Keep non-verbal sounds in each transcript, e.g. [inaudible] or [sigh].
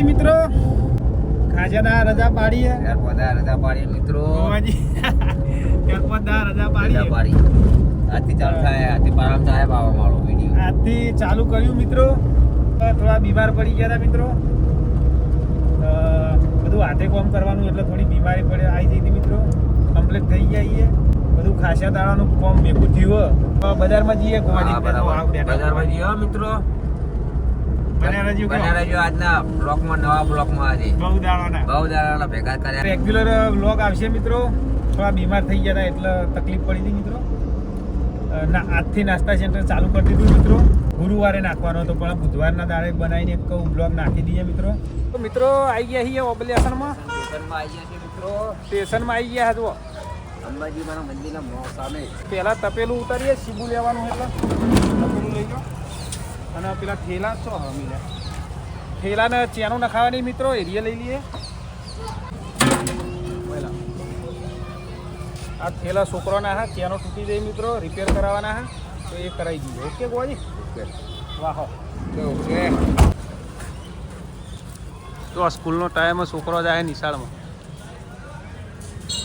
ગોવાજી મિત્રો? ખાજાના રજા પાડીએ. ત્યાર રજા પાડી મિત્રો. ગોવાજી ત્યાર બધા રજા રજા પાડી આજથી ચાલુ થાય આજથી પ્રારંભ થાય બાવા મારો વીડિયો. આજથી ચાલુ કર્યું મિત્રો. થોડા બીમાર પડી ગયા હતા મિત્રો. બધું હાથે કોમ કરવાનું એટલે થોડી બીમારી પડે આવી જઈ હતી મિત્રો. કમ્પ્લીટ થઈ છીએ બધું ખાસા દાડાનું કોમ ભેગું થયું બજારમાં જઈએ ગોવાજી. બજારમાં જઈએ મિત્રો. આજના બ્લોકમાં નવા બ્લોકમાં આજે. બહુ દાડાના બહુ ભેગા કર્યા. રેગ્યુલર બ્લોક આવશે મિત્રો. થોડા બીમાર થઈ ગયા એટલે તકલીફ પડી હતી મિત્રો. ના આજથી નાસ્તા સેન્ટર ચાલુ કરી દીધું મિત્રો. ગુરુવારે નાખવાનો હતો પણ બુધવારના દાડે બનાવીને એક બ્લોગ નાખી દઈએ મિત્રો. તો મિત્રો આવી ગયા છીએ ઓબલેશનમાં સ્ટેશનમાં આવી ગયા છે મિત્રો. સ્ટેશનમાં આવી ગયા હતો અંબાજી માના મંદિરના મોં સામે પહેલા તપેલું ઉતારીએ સીબુ લેવાનું એટલે. તપેલું લઈ જાઓ. અને પેલા થેલા શું હા મિલ્યા થેલાને ચેનો નખાવાની મિત્રો એરિયા લઈ લઈએ. આ થેલા છોકરાના હા ચેનો તૂટી જાય મિત્રો રિપેર કરાવવાના હા તો એ કરાવી દીધો. ઓકે ગોવાજી ઓકે. વાહો. ઓકે. તો આ સ્કૂલનો ટાઈમ છોકરો જાય નિશાળમાં.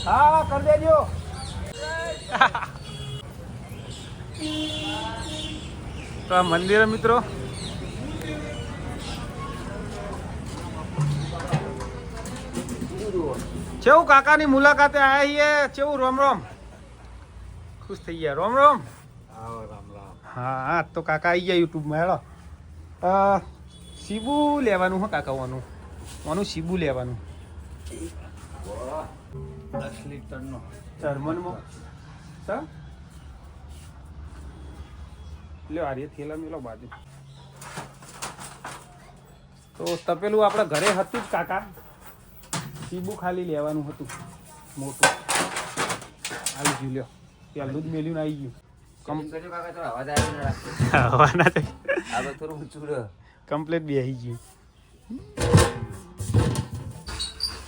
હા કરી દેજો. [laughs] તો આ મંદિર મિત્રો. કેવું કાકાની મુલાકાતે આવ્યા છીએ? કેવું રોમ રોમ. ખુશ થઈ ગયા. રોમ રોમ. આવો રામ રામ. હા હા તો કાકા આવી ગયા યુટ્યુબમાં હેડો સીબુ લેવાનું હો કાકા વાનું વાનું સીબુ લેવાનું. દસ લીટરનો. જર્મનમાં. લ્યો આર્ય થેલા મેલો બાજુ. તો તપેલું આપણા ઘરે હતું જ કાકા. સીબુ ખાલી લેવાનું હતું મોટું. આવી ગયું લ્યો ત્યાં જ મેલ્યું આવી ગયું. કમ બી કાકા આવી કમ્પ્લીટ ગયું.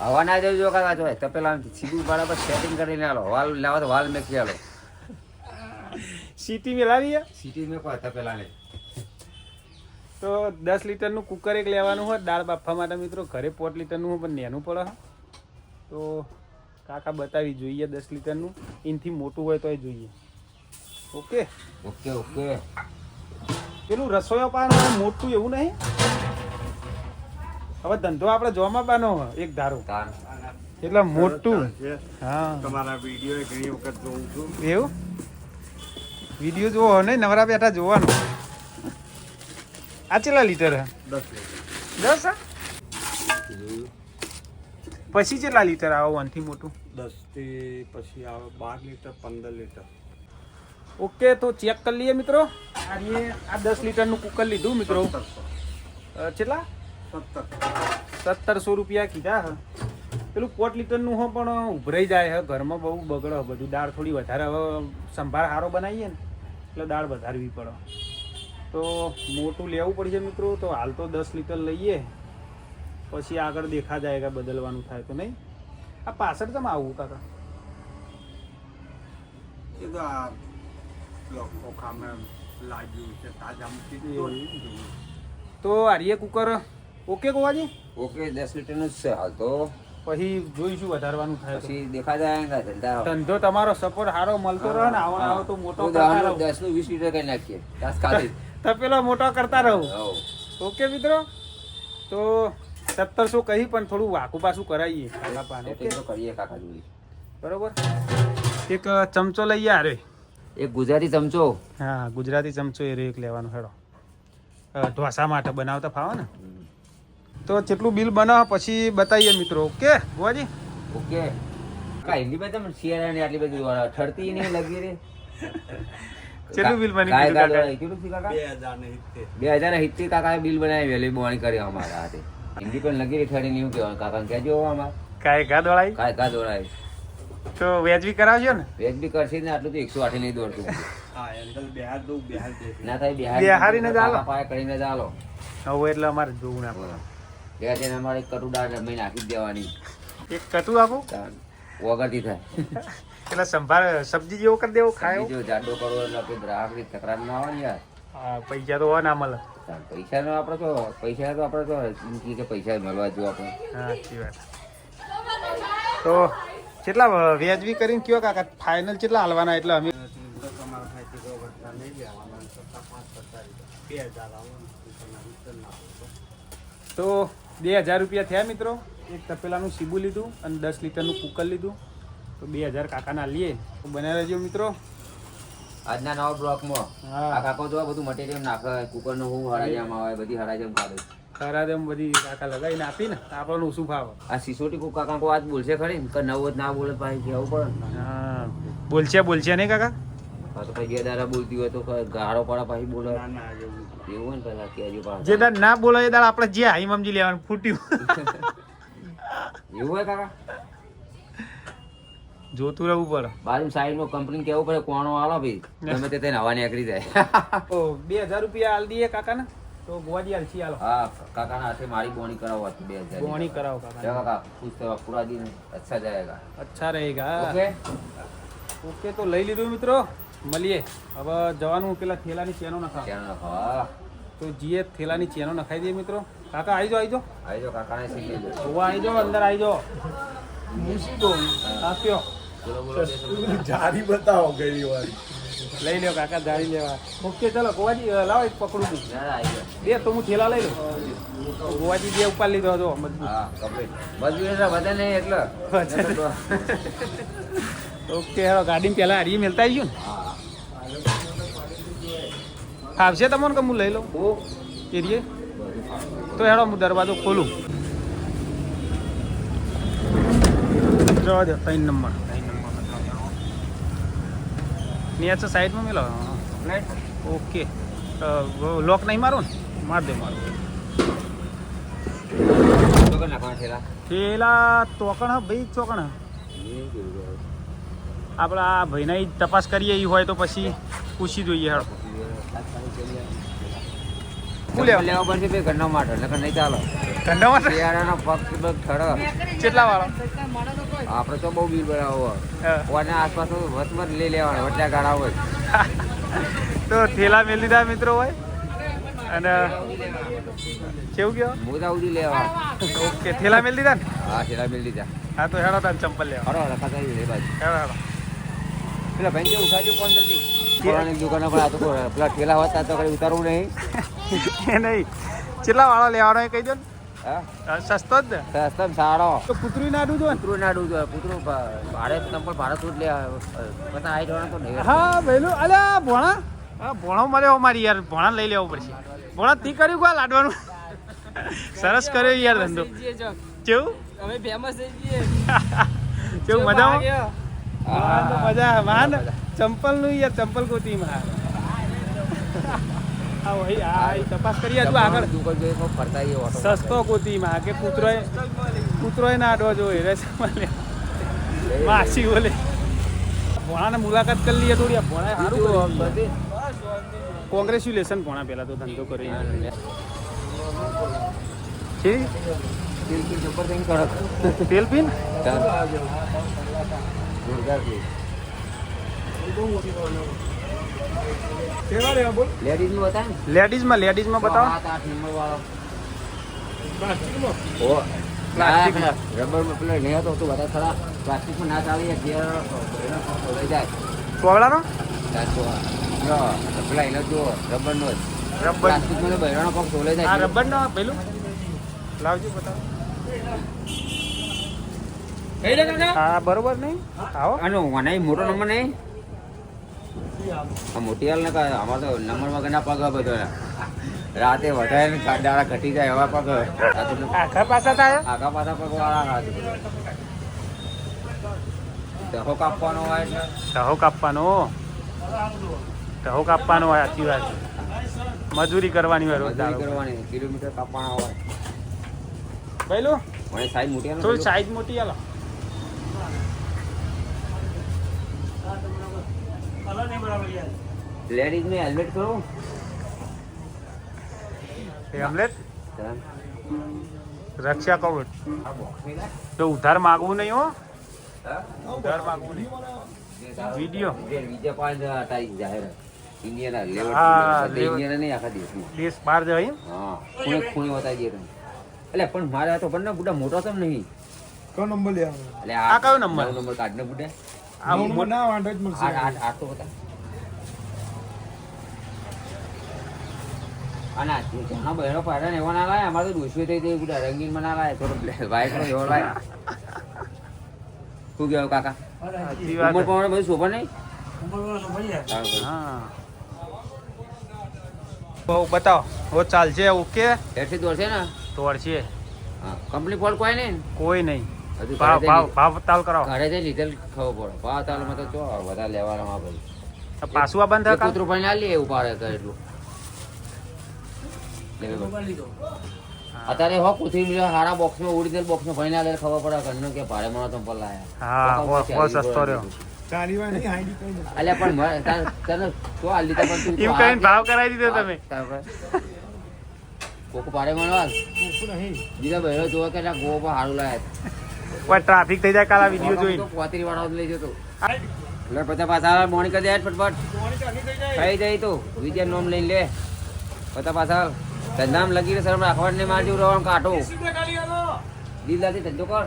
હવા ના દેજો કાકા જો તપેલા સીબુ સીધું બરાબર સેટિંગ કરીને આલો. વાલ લાવો તો વાલ મેકી આલો. સીટી મેલાવી સીટી મેકો હતા પેલા ને તો દસ લીટરનું કુકર એક લેવાનું હોય દાળ બાફવા માટે મિત્રો ઘરે પોટ લીટરનું હોય પણ નેનું પડે તો કાકા બતાવી જોઈએ દસ લીટરનું. એનથી મોટું હોય તોય જોઈએ. ઓકે? Okay okay. પેલું રસોઈ પાન મોટું એવું નહીં? હવે ધંધો આપણે જોવામાં પાનો એક ધારો. એટલે મોટું. હા. તમારા વીડિયો ઘણી વખત જોઉં છું. એવું? વીડિયો જોવો ને નવરા બેઠા જોવાનું. આ કેટલા લીટર હે? દસ લીટર દસ હા? પછી કેટલા લીટર આવે વનથી મોટું? દસથી પછી આવે બાર લીટર પંદર લીટર. ઓકે તો ચેક કરી લઈએ મિત્રો. આ દસ લીટરનું કુકર લીધું મિત્રો. કેટલા? સત્તર. સત્તરસો રૂપિયા કીધા હા. પેલું પોટ લીટરનું હો પણ ઉભરાઈ જાય હે. ઘરમાં બહુ બગડે બધું દાળ થોડી વધારે હવે સંભાળ સારો બનાવીએ ને. એટલે દાળ વધારવી પડે. તો મોટું લેવું પડશે મિત્રો તો હાલ તો દસ લીટર લઈએ. પછી આગળ દેખા જાય કે બદલવાનું થાય તો નહીં. આ પાછળ તમે આવું કાકા. એ તો આ લોકો લાગ્યું છે તાજા મૂકી. તો આર્ય કુકર ઓકે ગોવાજી? ઓકે દસ લીટરનું જ છે હાલ તો. પછી જોઈશું વધારવાનું થાય પછી દેખા જાય ધંધા ધંધો તમારો સપોર્ટ સારો મળતો રહે ને આવો આવો તો મોટો તો દસનું વીસ લીટર કરી નાખીએ. તાસ ખાલી. [laughs] તપેલો મોટો કરતા રહો. ઓકે મિત્રો? તો સત્તરસો કહી પણ થોડું વાકું પાછું કરાવીએ પાને, તો કરીએ કાકા બરોબર? એક ચમચો લઈએ આરે એક ગુજરાતી ચમચો? હા ગુજરાતી ચમચો એ એક લેવાનો હેડો. ઢોસા માટે બનાવતા ફાવે ને? તો જેટલું બિલ બનાવો પછી બતાવીએ મિત્રો. ઓકે? ગોવાજી ઓકે. હિન્દી માં તમે શિયાળાની આટલી બધી ઠરતી નહીં લગી રે. [laughs] કેટલું બિલ બની કાંઈ કાકા? કેટલું કાકા? બે હજાર ને સિત્તેર. બે હજાર સિત્તેર કાકાએ બિલ બનાવી વેલી બોણી કરી અમારા હાથે. હિન્દી પણ લગી રહી ઠરી નહીં કહેવાનું. કાકા કહેજો અમાર કાય ગા દોડાઈ કાય કા દોડાય. તો વેજ બી કરાવજો ને? વેજ બી કરશે ને આટલું તો એકસો આઠે નહીં દોડતું. ના થાય બિહાર જ આલો હવે એટલે અમારે જોવું ના પડે. બે હજાર અમારે કટુ દાળ રમી નાખી દેવાની. એક કટું આપું? વગરથી થાય. એટલે સંભાર સબ્જી જેવો કરી દેવો ખાયો? જો જાડો કરો એટલે કોઈ ગ્રાહકની તકરાર ના આવે યાર. હા પૈસા તો હોય ના મળે પૈસા પૈસાનો આપણે તો પૈસા તો આપણે તો જિંદગી કે પૈસા મળવા જો આપણે હા સાચી વાત. તો કેટલા વ્યાજબી કરીને કયો કાકા? ફાઇનલ કેટલા હાલવાના? એટલે અમે તો બે હજાર તો તો રૂપિયા થયા મિત્રો. એક તપેલાનું સીબુ લીધું અને દસ લીટરનું કુકર લીધું. તો બે હજાર કાકાના લઈએ તો બનાવી રહેજો મિત્રો. આજના નવા બ્લોકમાં. આ કાકો જો બધું મટીરિયલ નાખે કુકરનું હું હરાજામાં આવે બધી હરાજામ કાઢે ખરા તેમ બધી કાકા લગાવીને આપી ને આપણને ઓછું ભાવે? આ સિસોટી કુકા કાકા આજ બોલશે ખરી? કે નવ જ ના બોલે પાછી કહેવું પડે? બોલશે બોલશે નહીં કાકા? ના બોલે. એ દાડા આપણે જે લેવાનું ફૂટ્યું. એવું હોય કાકા? જોતું રહેવું પડે. બાજુ સાઈડ નો કંપની કેવું પડે કોણો આલો ભાઈ તમે તે તેને હવા નીકળી જાય. ઓ બે રૂપિયા હાલ દઈએ કાકા ને તો ગોવાજી હાલ છી હાલો હા કાકા ના હાથે મારી બોણી કરાવો હતી બે બોણી કરાવો કાકા કાકા ખુશ થવા પૂરા દિન અચ્છા જાયેગા અચ્છા રહેગા ઓકે? ઓકે તો લઈ લીધું મિત્રો. મળીએ. હવે જવાનું પેલા થેલાની ચેનો નખા હા તો જીએ થેલાની ચેનો નખાઈ દઈએ મિત્રો. કાકા આવી જાઓ આવી જાઓ. આવી જાઓ દો આવી જાઓ અંદર આવી જાઓ. મૂકી બોલો જારી બતાવો ગઈ વાળી લઈ લ્યો કાકા જાળી લેવા. ઓકે ચલો ગોવાજી લાવો એક પકડું આવી બે તો હું થેલા લઈ લઉં. ગોવાજી જે ઉપર લીધો હતો મજબૂત. વધે નહીં એટલે. [laughs] ઓકે હવે ગાડી પેલા હારી મેલતા આવીશું ને? હા. ફાવશે તમને કે હું લઈ લઉં? એરીએ તો હેડો હું દરવાજો ખોલું. જવા દે ત્રણ નંબર નીચે સાઈડમાં મેલો? ઓકે. લોક નહીં મારો ને? માર દે મારો. પેલા ચોકણ ભાઈ ચોકણ. આપણા ભાઈના તપાસ કરીએ એ હોય તો પછી પૂછી જોઈએ હેડો. શું લેવા? લેવા પડશે માટે નહીં ચાલો. ધંધામાં શિયાળાનો પગ પગ ખડો કેટલા વાળો? આપણે તો બહુ બિલ બનાવો અને આસપાસ વચમાં લઈ લેવાના વટલા ગાળા હોય. [laughs] તો થેલા મેલી દીધા મિત્રો હોય? અને કેવું ગયો? મોજા ઉડી લેવા. ઓકે થેલા મેલી દીધા ને? હા થેલા મિલ દીધા. હા તો હેડો તાર ચંપલ લેવા. બાજુ. હેડો હેડો. પેલા ભાઈ ઉઠાજો જલ્દી કોરાની દુકાને પણ આ તો પેલા થેલા હોતા તો કઈ ઉતારવું નહીં. એ નહીં. કેટલા વાળો લેવાનો એ કહી દો ને. સસ્તો જ ને? સસ્તમ સારો. તો કૂતરી નાડું જો ને? કૂતરું નાડું જોઈએ કૂતરું ભા- ભાડે નંબર ભાડે સૂટ લે પતા આઈ જવાનું તો નહીં હા ભઈલું અલ્યા ભોણા. હા ભોણો મળ્યો મારી યાર. ભોણા લઈ લેવો પડશે. ભોણા તી કર્યું કા લાડવાનું? સરસ કર્યો યાર ધંધો. કેવું? અમે ફેમસ થઈ જઈએ. [laughs] કેવું મજામાં? મજા માન ચંપલનું યાર ચંપલ ગોતી માં તપાસ કરીએ હજુ આગળ. સસ્તો ગોતી માં કે કૂતરો કૂતરો ના આડો જોઈએ રે માસી બોલે. ભોણાને મુલાકાત કરી લઈએ થોડી આ ભોણા સારું કોંગ્રેચ્યુલેશન ભોણા પહેલા તો ધંધો કરી છે. સુપર ચાલ. જોરદાર છે. લેડીઝમાં ને. લેડીઝમાં લેડીઝમાં બતાવો. સાત આઠ નંબર વાળો. ઓ પ્લાસ્ટિકમાં. રબર પેલો નહીં હતો તું બધા ખરા ના ચાલી લઈ જાય. સાચો પેલા એનો જો. રબર. નો રબર પ્લાસ્ટિક બહેરાનો પગ આ જાય રબરનો પેલું? લાવજો બતાવો. હા બરોબર નહીં? આવો. આનો મને મોટો નંબર નહીં? હાલ ને અમારે તો નંબર વગરના પગ બધો. રાતે વધારે દાડા ઘટી જાય એવા પગ આખા પાસા થાય આખા પાછા પગ વાળા દહો કાપવાનો હોય એટલે દહો કાપવાનો દહો કાપવાનો હોય સાચી વાત. મજૂરી કરવાની હોય રોજ કરવાની કિલોમીટર કાપવાના હોય. પેલું મને સાઈઝ મોટી થોડી સાઈઝ મોટી હાલો. લેડીઝ ને હેલ્મેટ કરો હેલ્મેટ રક્ષા કવચ? તો ઉધાર માગવું નહીં હો? ઉધાર માગવું નહીં. વીડિયો. જે પાંચ તારીખ જાહેર. ઇન્ડિયાના લેવલ ઇન્ડિયાના નહીં આખા દેશમાં દેશ બહાર જવાય હા. ખૂણે ખૂણે બતાવી તમે એટલે પણ મારે આ તો પણ બુડા મોટો તો નહીં? કયો નંબર એટલે આ કયો નંબર? નંબર કાઢને બુડા આ ના વાંધો જ મળશે. આઠ આઠ આઠ તો બતા અને ઘણા બહેનો પાડે ને એવા ના લાય અમારે તો થઈ બુડા રંગીનમાં ના લાય થોડો વ્હાઈટ નો એવો લાય. શું કહેવું કાકા? ઉંમર. પ્રમાણે બધું શોભા નહીં? બહુ બતાવો હો ચાલશે ઓકે? હેઠથી દોડશે ને? તોડશે હા કંપની ફોલ્ટ કોઈ નહીં? કોઈ નહીં. ભાવ ઘરે ભાવ ભાવ તાલ કરાવો. ઘરે જઈ લીધેલ ખબર પડે. ભાવ તાલમાં તો ચો બધા લેવાના ભાઈ પાછું આ બંધ કૂતરું પણ ના લે એવું પાડે એટલું. લે ભાઈ. અત્યારે હો બીજા હારા બોક્સમાં ઓરિજિનલ બોક્સમાં ભણી ના લે ખબર પડે ઘરનું કે લાયા. હા, સસ્તો રહ્યો. અલ્યા પણ તને તો આ લીધા પણ તું એમ તો ભાવ કરાવી દીધો તમે. કોકો ભાડે મળવા બીજા બહેરો જોવા કે ગોવા ગો પર હારું લાયા. કોઈ ટ્રાફિક થઈ જાય કાલ આ વીડિયો જોઈને. પોતરી વાળો લઈ જતો એટલે બધા પાછા મોણી કરી જાય ફટફટ. થઈ જાય તો. વિજય નોમ લઈ લે. બધા પાછા ધંધામ લગીને શરમ અખબાર ને મારજો રહેવાનું કાઢો દિલદારથી ધંધો કર.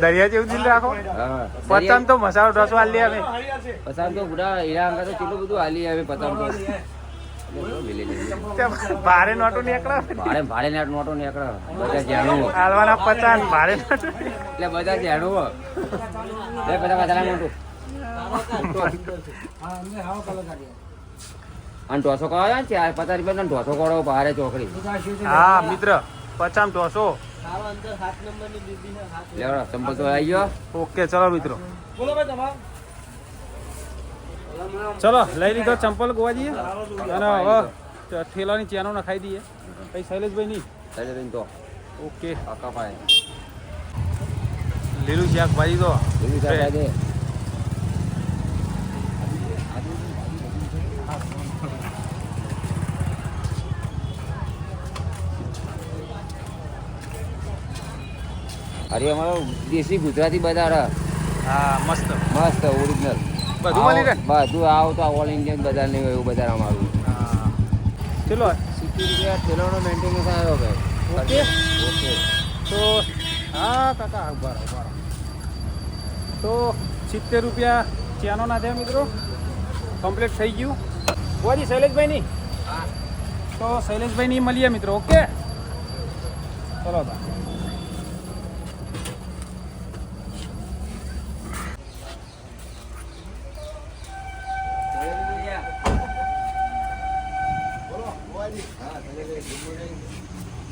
દરિયા જેવું દિલ રાખો. પતંગ તો મસાલો ઢોસો હાલી આવે. પતંગ તો બુડા હીરા અંગા તો કેટલું બધું હાલી આવે પતંગ. તે. ભારે નોટો નીકળે? ભારે ને નોટો નીકળે. બધા હાલવાના પચાસ ભારે એટલે બધા જાણવું લે બધા મોટું અને ઢોસો ને ચાર પચાસ રૂપિયા ઢોસો ખોડો ભારે ચોકડી. હા મિત્ર. પચાસ ઢોસો. લેવડો ચંપલ તો આવી ગયો. ઓકે ચલો લઈ લીધો ચંપલ ગોવા જઈએ અને હવે ઠેલાની ચેનો નખાઈ દઈએ. કઈ શૈલેષભાઈ નહીં? શૈલેષભાઈ તો. ઓકે. કાકા ભાઈ. લીલું શાકભાજી તો. ચાલે દે અરે અમારો દેશી ગુજરાતી બજાર. હા. મસ્ત. મસ્ત ઓરિજિનલ બધું મળી રહે? બધું આવો તો ઓલ ઇન્ડિયન બજાર નહીં એવું બજાર અમારું ચલો. સિત્તેર રૂપિયા થેલાનો મેન્ટેનન્સ આવ્યો ભાઈ. ઓકે. ઓકે. તો હા કાકા ઊભા ઊભા તો સિત્તેર રૂપિયા ચેનો ના થયા મિત્રો? કમ્પ્લીટ થઈ ગયું. ગોવાજી શૈલેષભાઈ ની તો શૈલેષભાઈ ની મળીએ મિત્રો ઓકે? ચલો તા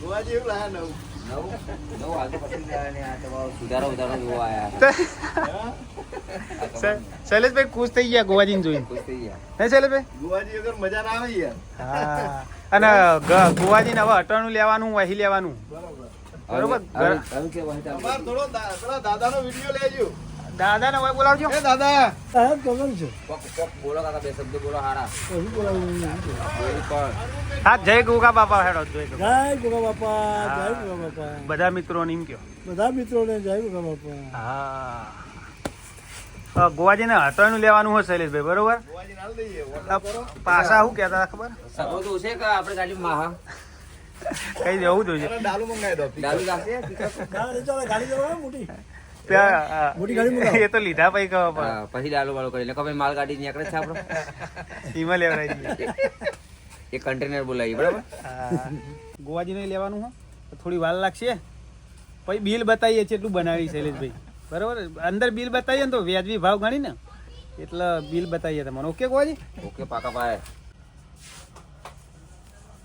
ગોવાજી એવું લાયા નવું નવું નવું હાલ તો પસંદ થયા ને આ તો બહુ સુધારો ઉધારો જોવા આયા આ તો શૈ- શૈલેષભાઈ ખુશ થઈ ગયા ગોવાજીને જોઈને? ખુશ થઈ ગયા. શૈલેષભાઈ? ગોવાજી વગર મજા ના આવે યાર. અને ગ- ગોવાજીને હવે અટાણું લેવાનું વહી લેવાનું. બરોબર. અમાર થોડો દાદાનો વીડિયો લેજો. દાદાને વહી બોલાવજો. એ દાદા. કોક કોક બોલો કાકા બે શબ્દ બોલો હારા. બોલી પણ. હા જય ગોગા બાપા હેડો જય ગોગા. જય ગોગા બાપા જય ગોગા બાપા. બધા મિત્રોને એમ કયો. બધા મિત્રોને જય ગોગા બાપા. હા. ગોવાજીને હટાણું લેવાનું હોય શૈલેષભાઈ બરોબર? પાછા શું કહેતા હતા ખબર? સગો તો છે કે આપણે ગાડી માહા? કઈ જવું જોઈએ. ડાલુ મંગાવી દો લાગશે? ગાડી જવા મોટી. ત્યાં, મોટી ગાડી [laughs] એ તો લીધા પછી ખબર પડે હા, પછી ડાલો વાળો કરીને કભાઈ માલગાડી નીકળે છે આપણો. [laughs] ઈમાં લેવડાવી એ કન્ટેનર બોલાવી બરાબર? હા. ગોવાજીને લેવાનું હોય થોડી વાર લાગશે. પછી બિલ બતાવીએ છીએ એટલું બનાવી શૈલેષભાઈ. બરોબર? અંદર બિલ બતાવીએ ને તો વ્યાજબી ભાવ ગણી ને. એટલે બિલ બતાવીએ તમને. ઓકે ગોવાજી? ઓકે પાકા ભાઈ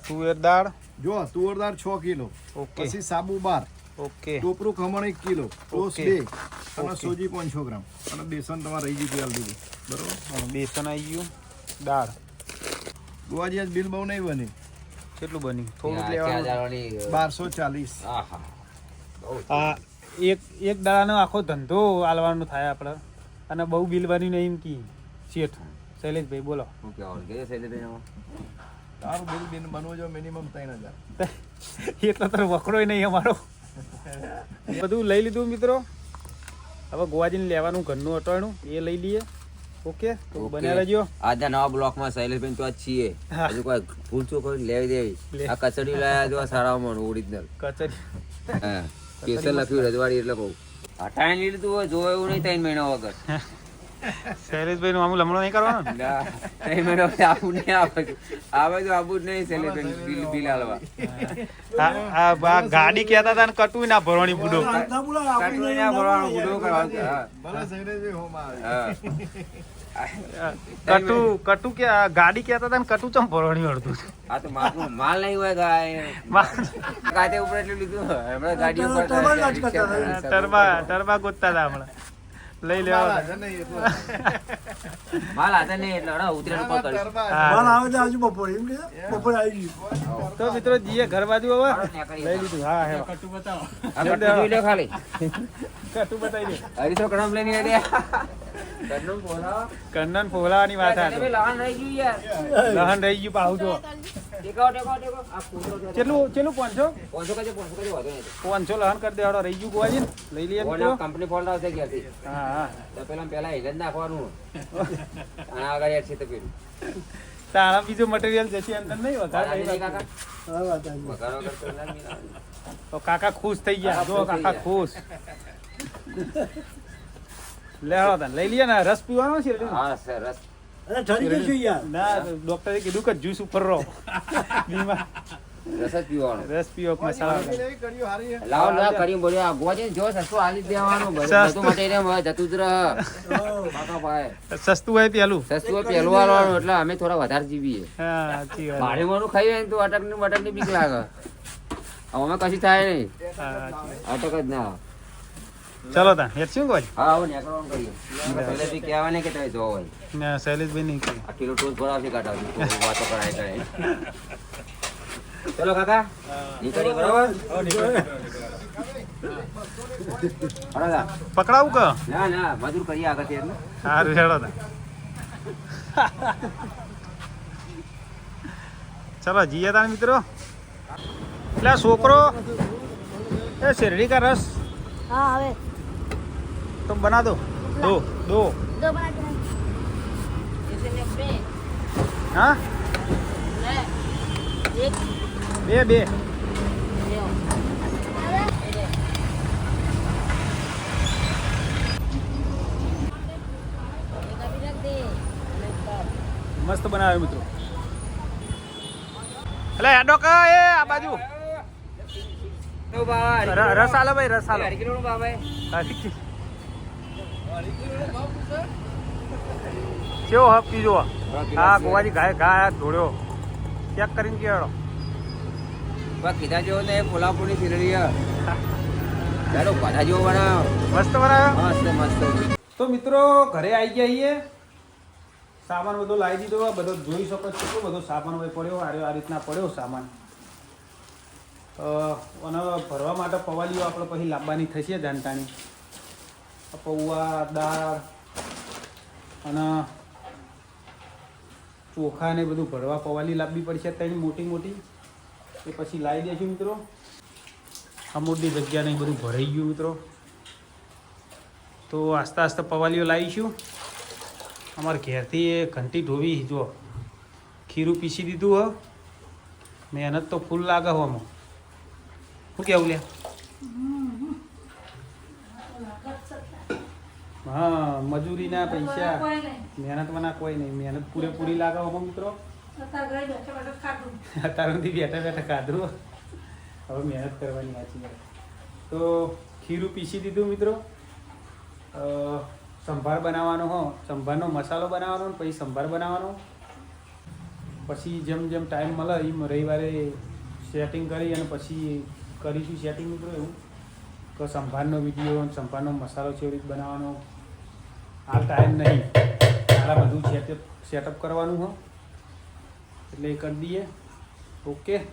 તુવેર દાળ. જો તુવેર દાળ છ કિલો. ઓકે. પછી સાબુ બાર. ઓકે. ટોપરું ખમણ એક કિલો ટોસ ઓકે. બે. અને. સોજી પાંચસો ગ્રામ. અને બેસન તમારે રહી ગયું તેલ દીધું. બરોબર? બેસન આવી ગયું. દાળ. ગોવાજી આજ બિલ બહુ નહીં બને. કેટલું બન્યું થોડું લેવાનું. બારસો ચાલીસ. હા એક એક દાડાનો આખો ધંધો આલવાનો થાય આપણે અને બહુ બિલ બની નહીં એમ કી. શેઠ શૈલેષભાઈ બોલો. શું કહેવાનું? કહેજો તારું બિલ બિલ બનવું જો મિનિમમ ત્રણ હજાર. [laughs] એટલો તો વકડો નહીં અમારો. [laughs] બધું લઈ લીધું મિત્રો. હવે ગોવાજીને લેવાનું ઘરનું અટવાણું એ લઈ લઈએ. ઓકે તો. બન્યા રહેજો. આજના નવા બ્લોકમાં શૈલેષભાઈ તો છીએ. હજુ કોઈ ભૂલ ચૂક લેવી દેવી. આ કચડી લાયા જો સારામાં ઓરિજિનલ કચડી કેસર લખ્યું રજવાડી એટલે કહું. હટાઈ લીધું હોય જોયું નહીં ત્રણ મહિના વગર. શૈલેષભાઈ નું આમ લમણો નહીં કરવાનો? ના, ત્રણ મહિના આવું નહીં આવે. આવે તો આવું જ નહીં શૈલેષભાઈ બિલ બિલ આલવા આ- આ ગાડી કહેતા હતા ને કટું ના ભરવાની બુડો કાટલું ના ભરવાનો બુડો કરવાનું. ભલે શૈલેષભાઈ હોમાં હા. કટુ કટુ કે ગાડી કહેતા હતા ને કટુ ચમ ભરવાની અડધું? આ તો માલનું માલ નહીં હોય ગાય. કાતે ઉપર એટલું લીધું હમણાં ગાડી ઉપર. ટરબા ટરબા ગોતતા હતા હમણાં. લઈ લેવા માલ [laughs] હાથે નહીં એટલે હળો ઉતરેણ પર માલ આવે તો આવજો બપોરે એમ કે બપોરે આવી ગયું. તો મિત્રો જીએ ઘર બાજુ હવે. લઈ લીધું હા હે કટુ જોઈ લો ખાલી. કટુ બતાવી દે. હરીશો કણમ લઈને બોલાવો. કન્નન ફોલાવાની વાત આ લહન રહી ગયું યાર. લહન રહી ગયું પાહુ જો. ટેકો, ટેકો, ટેકો. આ કૂતરો છે. કેટલું કેટલું પાંચસો? પાંચસો કહેજો, પાંચસો કહેજો, વાંધો નહીં. પાંચસો લહન કરી દેવાડો રહી ગયું ગોવાજી લઈ લઈએ મિત્રો કંપની ફોન આવશે ક્યાંથી? હા હા. તો પેલા પેલા હિલ જ નાખવાનું. અને આગળ છે તો પેલું. તારા બીજું મટીરિયલ જશે નહીં વઘાર નહીં કાકા? વઘારો મિલાવે. તો કાકા ખુશ થઈ ગયા. જો કાકા કાકા ખુશ. લે તને. લઈ લઈએ ને રસ પીવાનો છે હા સરસ અરે ઠરી જશું યાર. ના ડોક્ટરે કીધું કે જ્યુસ ઉપર રહો. [laughs] બીમાર. રસ જ પીવાનો. રસ પીવો મસાલા લાવો લાવો કરી બોલ્યો. આ છે જો સસ્તું દેવાનું. બધું. મટીરિયલ હવે જતું જ રહે. સસ્તું હોય પેલું. સસ્તું હોય વાળવાનું એટલે અમે થોડા વધારે જીવીએ. ભાડે મોનું ખાઈએ ને તો અટક ને બટકની બીક લાગે. અમે કશી થાય નહીં. અટક જ ના. ચલો તા હેર શું કોઈ હા આવો નેકળવાનું કરીએ પહેલે થી કહેવાને કે તમે જોવો ને શૈલેશ ભાઈ નહીં આ કિલો ટોસ ભરાવ છે કાઢાવ વાતો કરાય કરે. ચલો કાકા. નીકળી બરાબર? પકડાવું કે? ના ના મજૂર કરી આગળથી એટલે. સારું હેડો ચલો જીએ તાર મિત્રો. એટલે છોકરો. એ શેરડી કા રસ? હા હવે તો બના દો દો દો दो बना के जैसे में बे હા ले एक બે બે ले एक अभी रख दे મસ્ત બનાવ્યો મિત્રો એટલે હેડો કે એ આ બાજુ ર- રસ આલો ભાઈ રસ આલો કેવો હપ પીજો હા ગોવાજી ગાય ગાય ધોળ્યો. ચેક કરીને કેળો. કીધા જેવો ને કોલ્હાપુરની શીરડી ચાલો બધા જેવો બનાવો. મસ્ત બનાવ્યો? મસ્ત મસ્ત. તો મિત્રો ઘરે આવી ગયા છીએ સામાન બધો લાવી દીધો. બધો જોઈ શકો છો કે બધો સામાન હોય પડ્યો. આ આ રીતના પડ્યો સામાન. અને ભરવા માટે પવાલીઓ આપણે પછી લાંબાની થશે જાણતાની પૌવા, દાળ અને ચોખા ને બધું ભરવા પવાલી લાવવી પડશે ત્યાંની મોટી મોટી. એ પછી લાવી દેશું મિત્રો. અમૂરની જગ્યાને બધું ભરાઈ ગયું મિત્રો. તો આસ્તે આસ્તે પવાલીઓ લાવીશું. અમારે ઘેરથી એ ઘંટી ઢોવી જો ખીરું પીસી દીધું હ. મહેનત તો ફૂલ લાગે હો આમાં. શું કેવું લે હા મજૂરીના પૈસા. મહેનતમાં કોઈ નહીં. મહેનત પૂરેપૂરી લાગે હો મિત્રો. અત્યાર સુધી બેઠા બેઠા ખાધું. હવે મહેનત કરવાની આ તો ખીરું પીસી દીધું મિત્રો. સંભાર બનાવવાનો હો. સંભારનો મસાલો બનાવવાનો પછી સંભાર બનાવવાનો. પછી જેમ જેમ ટાઈમ મળે એમ રવિવારે સેટિંગ કરી અને પછી કરીશું સેટિંગ મિત્રો એવું. કે સંભારનો વીડિયો સંભારનો મસાલો છે એવી રીતે બનાવવાનો. હાલ ટાઈમ નહીં. આ બધું સેટઅપ સેટઅપ કરવાનું હો. એટલે એ કરી દઈએ. ઓકે